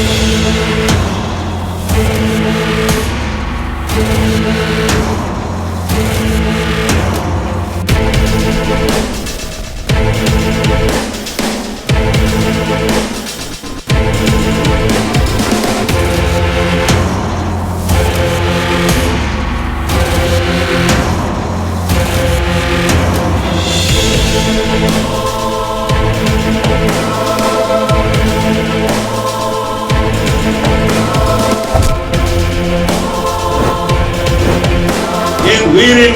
We'll be right back.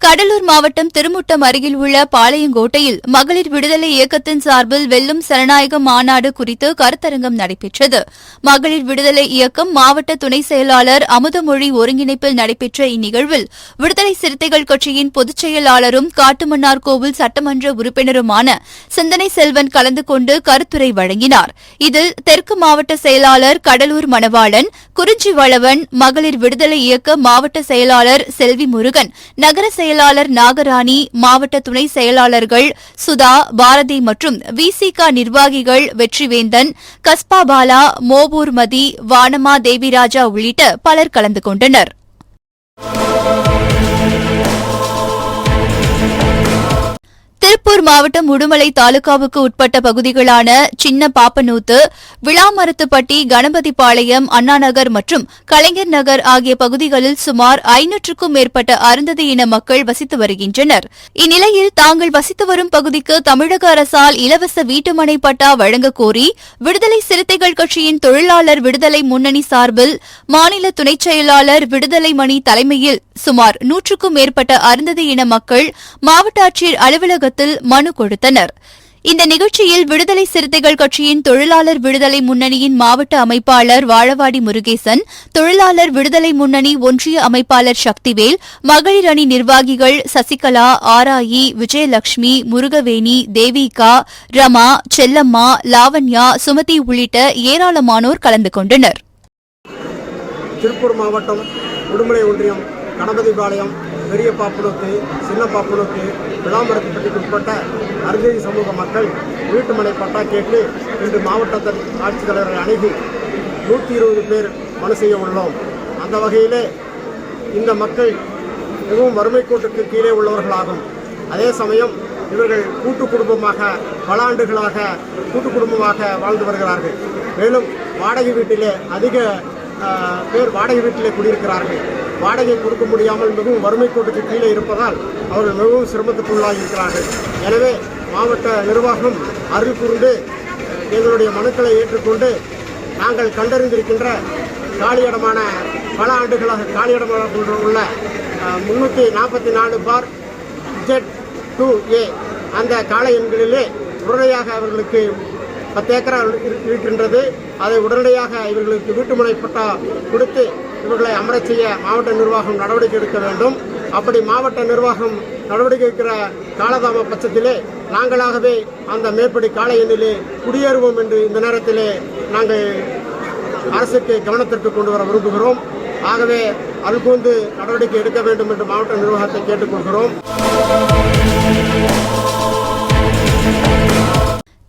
Cuddalore மாவட்டம் திருமுட்டம் அருகில் உள்ள பாளையங்கோட்டையில் மகளிர் விடுதலை இயக்கத்தின் சார்பில் வெல்லும் சரணாயக மாநாடு குறித்து கருத்தரங்கம் நடைபெற்றது. மகளிர் விடுதலை இயக்கம் மாவட்ட துணை செயலாளர் அமுதமொழி ஒருங்கிணைப்பில் நடைபெற்ற இந்நிகழ்வில் விடுதலை சிறுத்தைகள் கட்சியின் பொதுச் செயலாளரும் காட்டுமன்னார் கோவில் சட்டமன்ற உறுப்பினருமான சிந்தனை செல்வன் கலந்து கொண்டு கருத்துரை வழங்கினார். இதில் தெற்கு மாவட்ட செயலாளர் கடலூர் மணவாளன் குறிஞ்சி வளவன் மகளிர் விடுதலை இயக்க மாவட்ட செயலாளர் செல்வி முருகன் நகர செயலாளர் நாகராணி மாவட்ட துணை செயலாளர்கள் சுதா பாரதி மற்றும் விசிக நிர்வாகிகள் வெற்றிவேந்தன் கஸ்பா பாலா மோபூர் மதி வானமா தேவிராஜா உள்ளிட்ட பலர் கலந்து கொண்டனர். திருப்பூர் மாவட்டம் உடுமலை தாலுகாவுக்கு உட்பட்ட பகுதிகளான சின்ன பாப்பனூத்து விழாமரத்துப்பட்டி கணபதிபாளையம் அண்ணாநகர் மற்றும் கலைஞர் நகர் ஆகிய பகுதிகளில் சுமார் ஐநூற்றுக்கும் மேற்பட்ட அருந்ததி இன மக்கள் வசித்து வருகின்றனர். இந்நிலையில் தாங்கள் வசித்து வரும் பகுதிக்கு தமிழக அரசால் இலவச வீட்டுமனை பட்டா வழங்கக் கோரி விடுதலை சிறுத்தைகள் கட்சியின் தொழிலாளர் விடுதலை முன்னணி சார்பில் மாநில துணைச் செயலாளர் விடுதலை மணி தலைமையில் சுமார் நூற்றுக்கும் மேற்பட்ட அருந்ததி இன மக்கள் மாவட்ட ஆட்சியர் அலுவலகத்தில் மனு கொடுத்தனர். இந்த நிகழ்ச்சியில் விடுதலை சிறுத்தைகள் கட்சியின் தொழிலாளர் விடுதலை முன்னணியின் மாவட்ட அமைப்பாளர் வாழவாடி முருகேசன் தொழிலாளர் விடுதலை முன்னணி ஒன்றிய அமைப்பாளர் சக்திவேல் மகளிர் அணி நிர்வாகிகள் சசிகலா ஆராயி விஜயலட்சுமி முருகவேணி தேவிகா ரமா செல்லம்மா லாவண்யா சுமதி உள்ளிட்ட ஏராளமானோர் கலந்து கொண்டனர். திருப்பூர் மாவட்டம் உடுமலை ஒன்றியம் கணபதிபாளையம் பெரிய பாப்புலத்து சின்ன பாப்புலத்து விளாம்பரத்துப்பட்டிக்கு உட்பட்ட அருந்ததி சமூக மக்கள் வீட்டுமனை பட்டா கேட்டு இன்று மாவட்ட ஆட்சித்தலைவரை அணுகி நூற்றி இருபது பேர் மனு செய்ய உள்ளோம். அந்த வகையிலே இந்த மக்கள் மிகவும் வறுமை கோட்டுக்கு கீழே உள்ளவர்களாகும். அதே சமயம் இவர்கள் கூட்டு குடும்பமாக பல ஆண்டுகளாக கூட்டு குடும்பமாக வாழ்ந்து வருகிறார்கள். மேலும் வாடகை வீட்டிலே அதிக பேர் வாடகை வீட்டிலே குடியிருக்கிறார்கள். வாடகை கொடுக்க முடியாமல் மிகவும் வறுமை கோட்டுக்கு கீழே இருப்பதால் அவர்கள் மிகவும் சிரமத்துக்குள்ளாகி இருக்கிறார்கள். எனவே மாவட்ட நிர்வாகம் அருள் கூர்ந்து எங்களுடைய மனுக்களை ஏற்றுக்கொண்டு நாங்கள் கண்டறிந்திருக்கின்ற காலியிடமான பல ஆண்டுகளாக காலியிடமாக உள்ள முன்னூற்றி நாற்பத்தி நாலு பார் ஜெட் டூ ஏ அந்த கால எண்களிலே உடனடியாக அவர்களுக்கு பத்து ஏக்கரா இருக்கின்றது அதை உடனடியாக இவர்களுக்கு வீட்டுமனை பட்டா கொடுத்து இவர்களை அமரச் செய்ய மாவட்ட நிர்வாகம் நடவடிக்கை எடுக்க வேண்டும். அப்படி மாவட்ட நிர்வாகம் நடவடிக்கை எடுக்கிற காலதாம பட்சத்திலே நாங்களாகவே அந்த மேற்படி கால எண்ணிலே குடியேறுவோம் என்று இந்த நேரத்திலே நாங்கள் அரசுக்கு கவனத்திற்கு கொண்டு வர விரும்புகிறோம். ஆகவே அல்கூந்து நடவடிக்கை எடுக்க வேண்டும் என்று மாவட்ட நிர்வாகத்தை கேட்டுக்கொள்கிறோம்.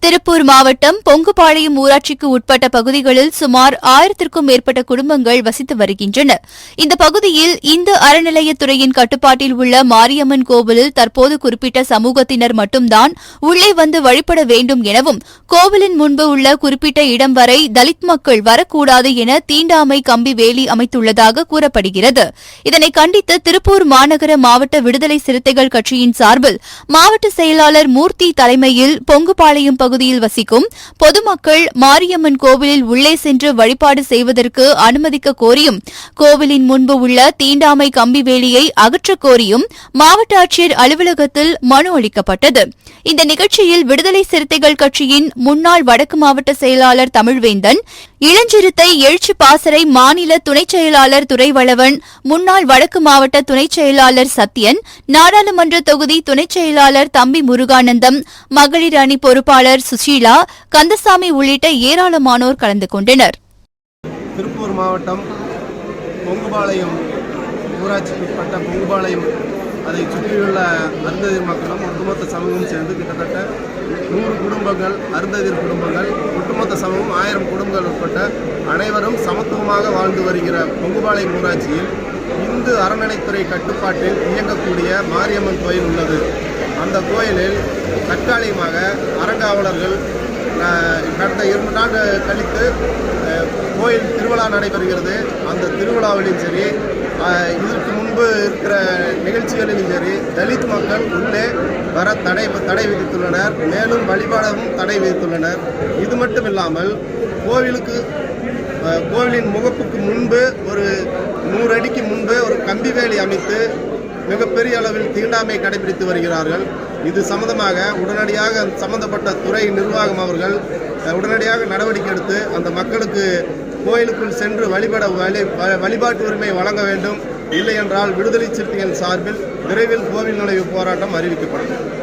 திருப்பூர் மாவட்டம் பொங்குபாளையம் ஊராட்சிக்கு உட்பட்ட பகுதிகளில் சுமார் ஆயிரத்திற்கும் மேற்பட்ட குடும்பங்கள் வசித்து வருகின்றன. இந்த பகுதியில் இந்து அறநிலையத்துறையின் கட்டுப்பாட்டில் உள்ள மாரியம்மன் கோவிலில் தற்போது குறிப்பிட்ட சமூகத்தினர் மட்டும்தான் உள்ளே வந்து வழிபட வேண்டும் எனவும் கோவிலின் முன்பு உள்ள குறிப்பிட்ட இடம் வரை தலித் மக்கள் வரக்கூடாது என தீண்டாமை கம்பி வேலி அமைத்துள்ளதாக கூறப்படுகிறது. இதனை கண்டித்து திருப்பூர் மாநகர மாவட்ட விடுதலை சிறுத்தைகள் கட்சியின் சார்பில் மாவட்ட செயலாளர் மூர்த்தி தலைமையில் பொங்குபாளையம் பகுதி பகுதியில் வசிக்கும் பொதுமக்கள் மாரியம்மன் கோவிலில் உள்ளே சென்று வழிபாடு செய்வதற்கு அனுமதிக்க கோரியும் கோவிலின் முன்பு உள்ள தீண்டாமை கம்பி வேலியை அகற்றக் கோரியும் மாவட்ட ஆட்சியர் அலுவலகத்தில் மனு அளிக்கப்பட்டது. இந்த நிகழ்ச்சியில் விடுதலை சிறுத்தைகள் கட்சியின் முன்னாள் வடக்கு மாவட்ட செயலாளர் தமிழ்வேந்தன் இளஞ்சிறுத்தை எழுச்சி பாசறை மாநில துணைச் செயலாளர் துறைவளவன் முன்னாள் வடக்கு மாவட்ட துணைச் செயலாளர் சத்யன் நாடாளுமன்ற தொகுதி துணைச் செயலாளர் தம்பி முருகானந்தம் மகளிர் அணி பொறுப்பாளர் சுஷீலா கந்தசாமி உள்ளிட்ட ஏராளமானோர் கலந்து கொண்டனர். திருப்பூர் மாவட்டம் பொங்குபாளையம் ஊராட்சிக்கு உட்பட்ட பொங்குபாளையம் அதை சுற்றியுள்ள அருந்ததிர் மக்களும் ஒட்டுமொத்த சமூகம் சேர்ந்து கிட்டத்தட்ட நூறு குடும்பங்கள் அருந்ததிர் குடும்பங்கள் ஒட்டுமொத்த சமூகம் ஆயிரம் குடும்பங்கள் உட்பட்ட அனைவரும் சமத்துவமாக வாழ்ந்து வருகிற பொங்குபாளையம் ஊராட்சியில் இந்து அறநிலைத்துறை கட்டுப்பாட்டில் இயங்கக்கூடிய மாரியம்மன் கோயில் உள்ளது. அந்த கோயிலில் தற்காலிகமாக அறங்காவலர்கள் கடந்த இரண்டு நாள் கழித்து கோயில் திருவிழா நடைபெறுகிறது. அந்த திருவிழாவிலும் சரி இதற்கு முன்பு இருக்கிற நிகழ்ச்சிகளிலும் சரி தலித் மக்கள் உள்ளே வர தடை தடை விதித்துள்ளனர். மேலும் வழிபாடவும் தடை விதித்துள்ளனர். இது மட்டும் இல்லாமல் கோவிலுக்கு கோவிலின் முகப்புக்கு முன்பு ஒரு நூறு அடிக்கு முன்பு ஒரு கம்பி வேலி அமைத்து மிகப்பெரிய அளவில் தீண்டாமை கடைபிடித்து வருகிறார்கள். இது சம்பந்தமாக உடனடியாக சம்பந்தப்பட்ட துறை நிர்வாகம் அவர்கள் உடனடியாக நடவடிக்கை எடுத்து அந்த மக்களுக்கு கோயிலுக்குள் சென்று வழிபட வழி வ- வழிபாட்டு உரிமை வழங்க வேண்டும். இல்லை என்றால் விடுதலை சிறுத்தைகள் சார்பில் விரைவில் கோவில் நுழைவு போராட்டம் அறிவிக்கப்படும்.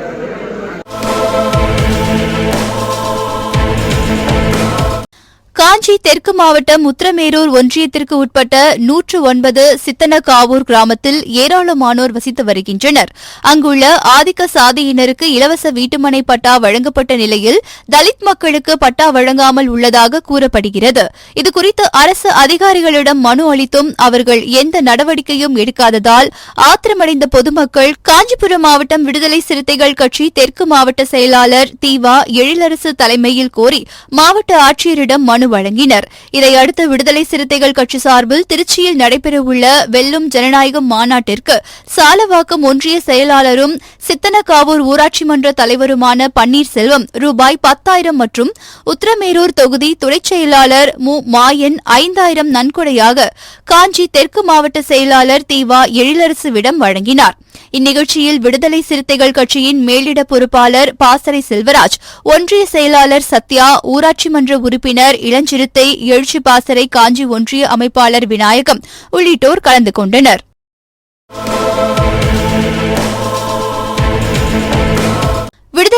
காஞ்சி தெற்கு மாவட்டம் உத்திரமேரூர் ஒன்றியத்திற்கு உட்பட்ட நூற்று ஒன்பது சித்தனகாவூர் கிராமத்தில் ஏராளமானோர் வசித்து வருகின்றனர். அங்குள்ள ஆதிக்க சாதியினருக்கு இலவச வீட்டுமனை பட்டா வழங்கப்பட்ட நிலையில் தலித் மக்களுக்கு பட்டா வழங்காமல் உள்ளதாக கூறப்படுகிறது. இதுகுறித்து அரசு அதிகாரிகளிடம் மனு அளித்தும் அவர்கள் எந்த நடவடிக்கையும் எடுக்காததால் ஆத்திரமடைந்த பொதுமக்கள் காஞ்சிபுரம் மாவட்டம் விடுதலை சிறுத்தைகள் கட்சி தெற்கு மாவட்ட செயலாளர் தீவா எழிலரசு தலைமையில் கோரி மாவட்ட ஆட்சியரிடம் மனு வழங்கினர். இதையடுத்து விடுதலை சிறுத்தைகள் கட்சி சார்பில் திருச்சியில் நடைபெறவுள்ள வெல்லும் ஜனநாயகம் மாநாட்டிற்கு சாலவாக்கம் ஒன்றிய செயலாளரும் சித்தனக்காவூர் ஊராட்சி மன்ற தலைவருமான பன்னீர்செல்வம் ரூபாய் பத்தாயிரம் மற்றும் உத்தரமேரூர் தொகுதி துணைச் செயலாளர் மு. மாயன் ஐந்தாயிரம் நன்கொடையாக காஞ்சி தெற்கு மாவட்ட செயலாளர் தீவா எழிலரசுவிடம் வழங்கினார். இந்நிகழ்ச்சியில் விடுதலை சிறுத்தைகள் கட்சியின் மேலிட பொறுப்பாளர் பாசறை செல்வராஜ் ஒன்றிய செயலாளர் சத்யா ஊராட்சி மன்ற உறுப்பினர் இளஞ்சி சிறுத்தை எழுச்சி பாசறை காஞ்சி ஒன்றிய அமைப்பாளர் விநாயகம் உள்ளிட்டோர் கலந்து கொண்டனர்.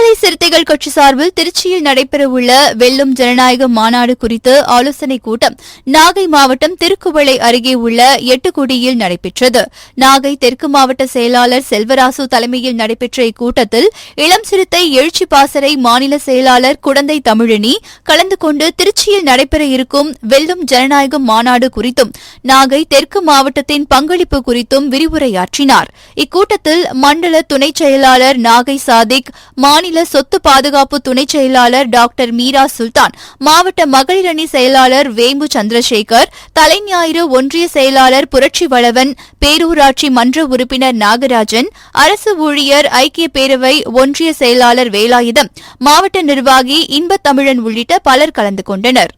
விடுதலை சிறுத்தைகள் கட்சி சார்பில் திருச்சியில் நடைபெறவுள்ள வெல்லும் ஜனநாயக மாநாடு குறித்து ஆலோசனைக் கூட்டம் நாகை மாவட்டம் திருக்குவளை அருகே உள்ள எட்டுக்குடியில் நடைபெற்றது. நாகை தெற்கு மாவட்ட செயலாளர் செல்வராசு தலைமையில் நடைபெற்ற இக்கூட்டத்தில் இளம் சிறுத்தை எழுச்சி பாசறை மாநில செயலாளர் குடந்தை தமிழினி கலந்து கொண்டு திருச்சியில் நடைபெற இருக்கும் வெல்லும் ஜனநாயக மாநாடு குறித்தும் நாகை தெற்கு மாவட்டத்தின் பங்களிப்பு குறித்தும் விரிவுரையாற்றினார். இக்கூட்டத்தில் மண்டல துணைச் செயலாளர் நாகை சாதிக் மாநில சொத்து பாதுகாப்பு துணைச் செயலாளர் டாக்டர் மீரா சுல்தான் மாவட்ட மகளிர் அணி செயலாளர் வேம்பு சந்திரசேகர் தலைஞாயிறு ஒன்றிய செயலாளர் புரட்சி வளவன் பேரூராட்சி மன்ற உறுப்பினர் நாகராஜன் அரசு ஊழியர் ஐக்கிய பேரவை ஒன்றிய செயலாளர் வேலாயுதம் மாவட்ட நிர்வாகி இன்பத்தமிழன் உள்ளிட்ட பலர் கலந்து கொண்டனர்.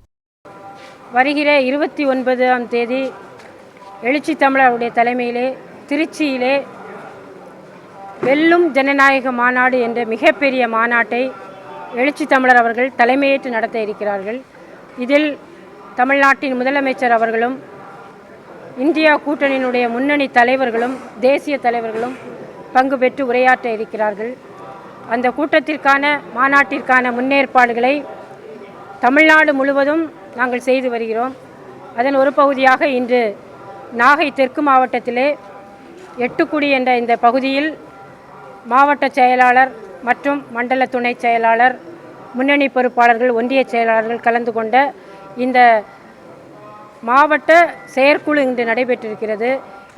வருகிற இருபத்தி ஒன்பதாம் தேதி எழுச்சி தமிழருடைய தலைமையிலே திருச்சியிலே வெல்லும் ஜனநாயக மாநாடு என்ற மிகப்பெரிய மாநாட்டை எழுச்சி தமிழர் அவர்கள் தலைமையேற்று நடத்த இருக்கிறார்கள். இதில் தமிழ்நாட்டின் முதலமைச்சர் அவர்களும் இந்தியா கூட்டணியினுடைய முன்னணி தலைவர்களும் தேசிய தலைவர்களும் பங்கு பெற்று உரையாற்ற இருக்கிறார்கள். அந்த கூட்டத்திற்கான மாநாட்டிற்கான முன்னேற்பாடுகளை தமிழ்நாடு முழுவதும் நாங்கள் செய்து வருகிறோம். அதன் ஒரு பகுதியாக இன்று நாகை தெற்கு மாவட்டத்திலே எட்டுக்குடி என்ற இந்த பகுதியில் மாவட்ட செயலாளர் மற்றும் மண்டல துணை செயலாளர் முன்னணி பொறுப்பாளர்கள் ஒன்றிய செயலாளர்கள் கலந்து கொண்ட இந்த மாவட்ட செயற்குழு இன்று நடைபெற்றிருக்கிறது.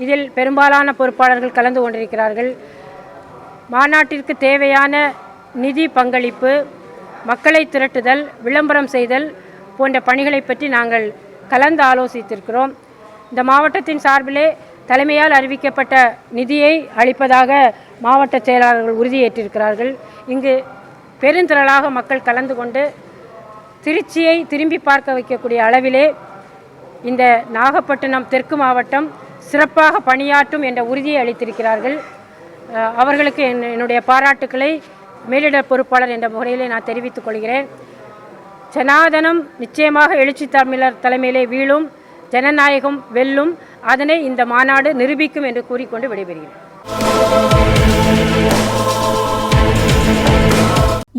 இதில் பெரும்பாலான பொறுப்பாளர்கள் கலந்து கொண்டிருக்கிறார்கள். மாநாட்டிற்கு தேவையான நிதி பங்களிப்பு மக்களை திரட்டுதல் விளம்பரம் செய்தல் போன்ற பணிகளை பற்றி நாங்கள் கலந்து ஆலோசித்திருக்கிறோம். இந்த மாவட்டத்தின் சார்பிலே தலைமையால் அறிவிக்கப்பட்ட நிதியை அளிப்பதாக மாவட்ட செயலாளர்கள் உறுதியேற்றிருக்கிறார்கள். இங்கு பெருந்திரளாக மக்கள் கலந்து கொண்டு திருச்சியை திரும்பி பார்க்க வைக்கக்கூடிய அளவிலே இந்த நாகப்பட்டினம் தெற்கு மாவட்டம் சிறப்பாக பணியாற்றும் என்ற உறுதியை அளித்திருக்கிறார்கள். அவர்களுக்கு என் என்னுடைய பாராட்டுக்களை மேலிட பொறுப்பாளர் என்ற முறையிலே நான் தெரிவித்துக் கொள்கிறேன். ஜனாதனம் நிச்சயமாக எழுச்சி தமிழர் தலைமையிலே வீழும் ஜனநாயகம் வெல்லும் அதனை இந்த மாநாடு நிரூபிக்கும் என்று கூறிக்கொண்டு விடைபெறுகிறேன்.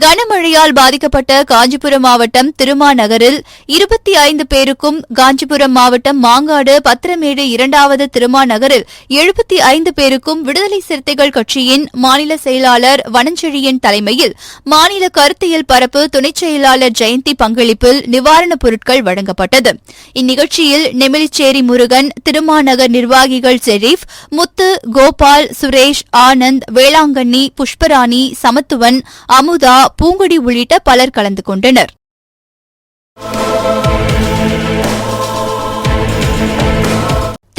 கனமழையால் பாதிக்கப்பட்ட காஞ்சிபுரம் மாவட்டம் திருமாநகரில் இருபத்தி ஐந்து பேருக்கும் காஞ்சிபுரம் மாவட்டம் மாங்காடு பத்திரமேடு இரண்டாவது திருமாநகரில் எழுபத்தி ஐந்து பேருக்கும் விடுதலை சிறுத்தைகள் கட்சியின் மாநில செயலாளர் வனஞ்செழியன் தலைமையில் மாநில கருத்தியல் பரப்பு துணைச் செயலாளர் ஜெயந்தி பங்களிப்பில் நிவாரணப் பொருட்கள் வழங்கப்பட்டது. இந்நிகழ்ச்சியில் நெமிலிச்சேரி முருகன் திருமாநகர் நிர்வாகிகள் ஷெரீப் முத்து கோபால் சுரேஷ் ஆனந்த் வேளாங்கண்ணி புஷ்பராணி சமத்துவன் அமுதா பூங்குடி உள்ளிட்ட பலர் கலந்து கொண்டனர்.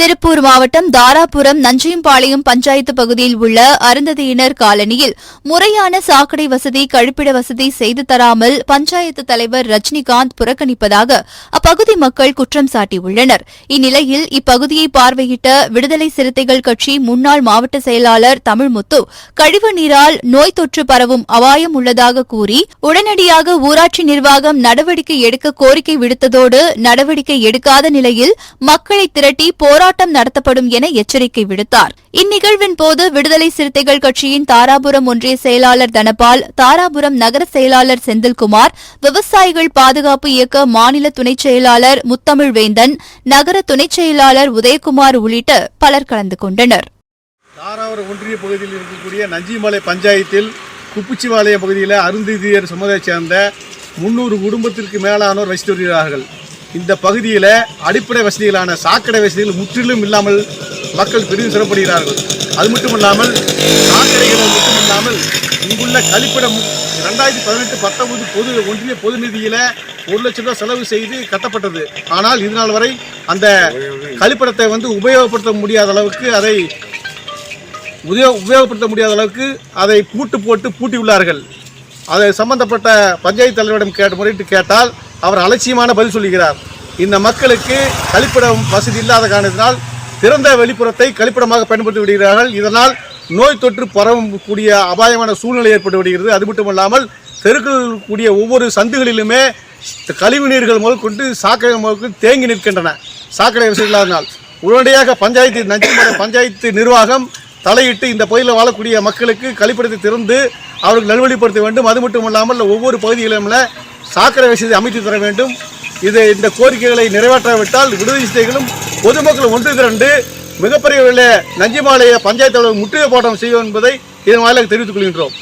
திருப்பூர் மாவட்டம் தாராபுரம் நஞ்சையம்பாளையம் பஞ்சாயத்து பகுதியில் உள்ள அருந்ததியினர் காலனியில் முறையான சாக்கடை வசதி கழிப்பிட வசதி செய்து தராமல் பஞ்சாயத்து தலைவர் ரஜினிகாந்த் புறக்கணிப்பதாக அப்பகுதி மக்கள் குற்றம் சாட்டியுள்ளனர். இந்நிலையில் இப்பகுதியை பார்வையிட்ட விடுதலை சிறுத்தைகள் கட்சி முன்னாள் மாவட்ட செயலாளர் தமிழ்முத்து கழிவு நீரால் நோய் தொற்று பரவும் அபாயம் உள்ளதாக கூறி உடனடியாக ஊராட்சி நிர்வாகம் நடவடிக்கை எடுக்க கோரிக்கை விடுத்ததோடு நடவடிக்கை எடுக்காத நிலையில் மக்களை திரட்டி போராட்டம் நடத்தப்படும் என எச்சரிக்கை விடுத்தார். இந்நிகழ்வின் போது விடுதலை சிறுத்தைகள் கட்சியின் தாராபுரம் ஒன்றிய செயலாளர் தனபால் தாராபுரம் நகர செயலாளர் செந்தில்குமார் விவசாயிகள் பாதுகாப்பு இயக்க மாநில துணைச் செயலாளர் முத்தமிழ் வேந்தன் நகர துணைச் செயலாளர் உதயகுமார் உள்ளிட்ட பலர் கலந்து கொண்டனர். தாராபுரம் ஒன்றிய பகுதியில் இருக்கக்கூடிய நஞ்சிமலை பஞ்சாயத்தில் குப்புச்சிவாளையம் பகுதியில் அருந்திதியர் சமுதாயத்தை சேர்ந்த முன்னூறு குடும்பத்திற்கு மேலானோர் வசித்து வருகிறார்கள். இந்த பகுதியில் அடிப்படை வசதிகளான சாக்கடை வசதிகள் முற்றிலும் இல்லாமல் மக்கள் பெரிதும் சிறப்படுகிறார்கள் அது மட்டும் இல்லாமல் சாக்கடைகள் மட்டும் இல்லாமல் இங்குள்ள கழிப்பிடம் ரெண்டாயிரத்தி பதினெட்டு பத்தொன்பது பொது ஒன்றிய பொது நிதியில் ஒரு லட்சம் ரூபாய் செலவு செய்து கட்டப்பட்டது. ஆனால் இது நாள் வரை அந்த கழிப்பிடத்தை வந்து உபயோகப்படுத்த முடியாத அளவுக்கு அதை உபயோக உபயோகப்படுத்த முடியாத அளவுக்கு அதை பூட்டு போட்டு பூட்டியுள்ளார்கள். அதை சம்பந்தப்பட்ட பஞ்சாயத்து தலைவரிடம் கேட்ட முறையிட்டு கேட்டால் அவர் அலட்சியமான பதில் சொல்லுகிறார். இந்த மக்களுக்கு கழிப்பிடம் வசதி இல்லாத காரணத்தினால் திறந்த வெளிப்புறத்தை கழிப்பிடமாக பயன்படுத்தி விடுகிறார்கள். இதனால் நோய் தொற்று பரவக்கூடிய அபாயமான சூழ்நிலை ஏற்பட்டு விடுகிறது. அது மட்டுமல்லாமல் தெருக்கள் கூடிய ஒவ்வொரு சந்துகளிலுமே கழிவு நீர்கள் முதல் கொண்டு சாக்கடை முதல் தேங்கி நிற்கின்றன. சாக்கடை வசதி இல்லாதனால் உடனடியாக பஞ்சாயத்து நஞ்சிமலை பஞ்சாயத்து நிர்வாகம் தலையிட்டு இந்த பகுதியில் வாழக்கூடிய மக்களுக்கு கழிப்பிடத்தை திறந்து அவர்கள் நல்வழிப்படுத்த வேண்டும். அது மட்டும் இல்லாமல் ஒவ்வொரு பகுதிகளிலும் சாக்கடை வசதி அமைத்து தர வேண்டும். இது இந்த கோரிக்கைகளை நிறைவேற்றாவிட்டால் விடுதலை சிறுத்தைகளும் பொதுமக்கள் ஒன்று திரண்டு மிகப்பெரிய அளவில் நஞ்சிமாலய பஞ்சாயத்து அலுவலகம் முற்றுகை போராட்டம் செய்யும் என்பதை இதன் வாயிலாக தெரிவித்துக் கொள்கின்றோம்.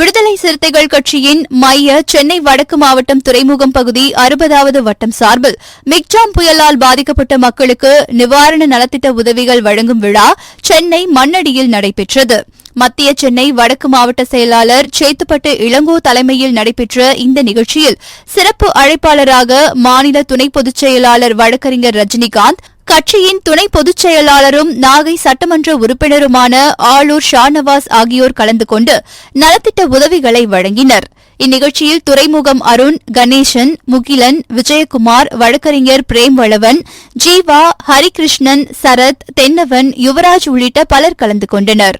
விடுதலை சிறுத்தைகள் கட்சியின் மைய சென்னை வடக்கு மாவட்டம் துறைமுகம் பகுதி அறுபதாவது வட்டம் சார்பில் மிக்ஜாம் புயலால் பாதிக்கப்பட்ட மக்களுக்கு நிவாரண நலத்திட்ட உதவிகள் வழங்கும் விழா சென்னை மண்ணடியில் நடைபெற்றது. மத்திய சென்னை வடக்கு மாவட்ட செயலாளர் சேத்துப்பட்டு இளங்கோ தலைமையில் நடைபெற்ற இந்த நிகழ்ச்சியில் சிறப்பு அழைப்பாளராக மாநில துணை பொதுச் செயலாளர் வழக்கறிஞர் ரஜினிகாந்த் கட்சியின் துணை பொதுச் செயலாளரும் நாகை சட்டமன்ற உறுப்பினருமான ஆளூர் ஷாநவாஸ் ஆகியோர் கலந்து கொண்டு நலத்திட்ட உதவிகளை வழங்கினர். இந்நிகழ்ச்சியில் துறைமுகம் அருண் கணேசன் முகிலன் விஜயகுமார் வழக்கறிஞர் பிரேம்வளவன் ஜீவா ஹரிகிருஷ்ணன் சரத் தென்னவன் யுவராஜ் உள்ளிட்ட பலர் கலந்து கொண்டனர்.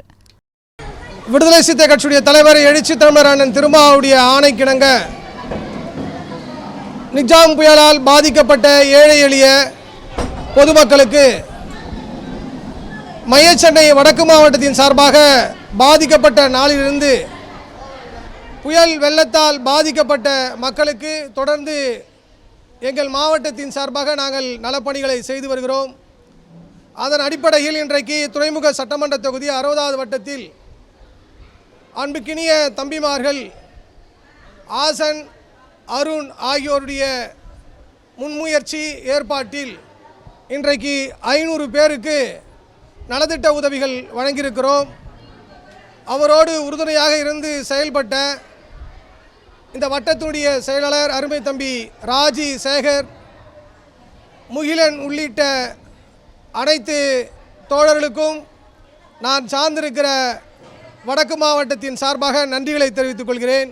விடுதலை சித்த கட்சியுடைய தலைவர் எழுச்சி தமிழரான திருமாவுடைய ஆணைக்கிணங்க. நிஜாம் புயலால் பாதிக்கப்பட்ட ஏழை எளிய பொதுமக்களுக்கு மையச்சென்னை வடக்கு மாவட்டத்தின் சார்பாக பாதிக்கப்பட்ட நாளிலிருந்து புயல் வெள்ளத்தால் பாதிக்கப்பட்ட மக்களுக்கு தொடர்ந்து எங்கள் மாவட்டத்தின் சார்பாக நாங்கள் நலப்பணிகளை செய்து வருகிறோம். அதன் அடிப்படையில் இன்றைக்கு துறைமுக சட்டமன்ற தொகுதி அறுபதாவது வட்டத்தில் அன்புக்கினிய தம்பிமார்கள் ஆசன் அருண் ஆகியோருடைய முன்முயற்சி ஏற்பாட்டில் இன்றைக்கு ஐநூறு பேருக்கு நலத்திட்ட உதவிகள் வழங்கியிருக்கிறோம். அவரோடு உறுதுணையாக இருந்து செயல்பட்ட இந்த வட்டத்துடைய செயலாளர் அருமை தம்பி ராஜி சேகர் முகிலன் உள்ளிட்ட அனைத்து தோழர்களுக்கும் நான் சார்ந்திருக்கிற வடக்கு மாவட்டத்தின் சார்பாக நன்றிகளை தெரிவித்துக் கொள்கிறேன்.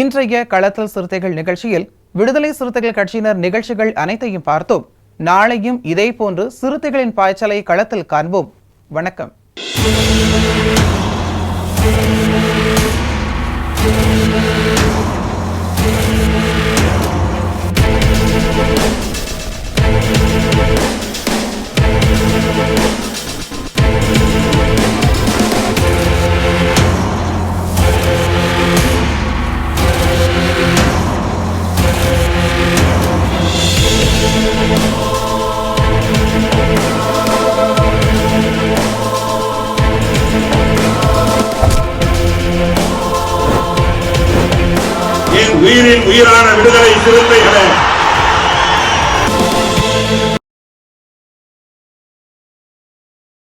இன்றைய களத்தல் சிறுத்தைகள் நிகழ்ச்சியில் விடுதலை சிறுத்தைகள் கட்சியினர் நிகழ்ச்சிகள் அனைத்தையும் பார்த்தோம். நாளையும் இதேபோன்று சிறுத்தைகளின் பாய்ச்சலை களத்தில் காண்போம். வணக்கம்.